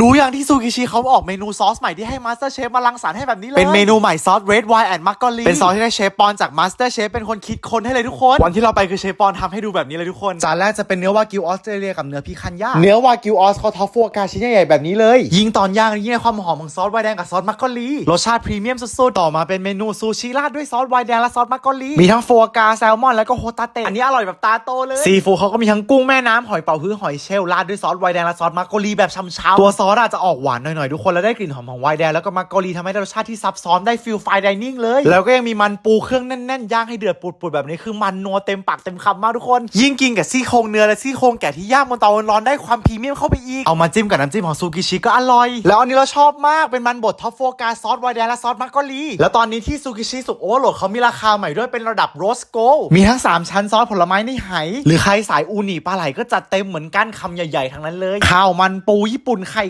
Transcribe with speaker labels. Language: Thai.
Speaker 1: รู้อย่างที่ซูกิชิเขาออกเมนูซอสใหม่ที่ให้มาสเตอร์เชฟมาลังสรรค์ให้แบบนี้เลย เป็นเมนูใหม่ซอสเรดไวน์แอนด์มักกอลีเป็นซอสที่ได้เชฟปอนจากมาสเตอร์เชฟเป็นคนคิดค้นให้เลยทุกคน วันที่เราไปคือเชฟปอนทำให้ดูแบบนี้เลยทุกคน จานแรกจะเป็นเนื้อวากิวออสเตรเลียกับเนื้อพิคันย่าเนื้อวากิวออสเขาท็อฟฟัวกาชิ้นใหญ่ๆแบบนี้เลย ยิ่งตอนย่างยิ่งได้ความหอมของซอสไวน์แดงกับซอสมักกอลีรสชาติพรีเมียมสุดๆต่อมาเป็นเมนูซูชิราดด้วยซอสไวน์แดงและซอสมักกอลีมีทั้งฟัวกราแซลมอนแล้วก็โฮตาเตะอันนี้อร่อยแบบตาโตเลยซีฟู้ดเขาก็มีทั้งกุ้งแม่น้ำหอยเป๋าฮื้อหอยเชลล์ราดด้วยซอสไวน์แดงและซอสมักกอลีแบบช่ำๆตัวซอสอาจจะออกหวานหน่อยๆทุกคนแล้วได้กลิ่นหอมของไวน์แดงแล้วก็มักกอลีทำให้ได้รสชาติที่ซับซ้อนได้ฟิลไฟดิเนิ่งเลย แล้วก็ยังมีมันปูเครื่องแน่นๆย่างให้เดือดปุดๆแบบนี้คือมันนัวเต็มปากเต็มคำมากทุกคน ยิ่งกินกับซี่โครงเนื้อและซี่โครงแกะที่ย่างบนเตาร้อนได้ความพรีเมียมเข้าไปอีกเอามาจิ้มกับน้ำจิ้มของซูกิชิก็อร่อย แล้วอันนี้เราชอบมากเป็นมันบดท็อปโฟกาซอสไวน์แดงและซอสมักกอลีแล้วตอนนี้ที่ซูกิชิสุกโอเวอร์โหลดเขามีราคาใหม่ด้วยเป็นระดับโรสโกมีทั้งสามชั้นซอสผลไม้ในไหหรือใครสายอูนิปลาไหลก็จัดเต็มเหมือนกันคำใหญ่ๆทั้งนั้นเลยข้าวมันปูญี่ปุ่นไข่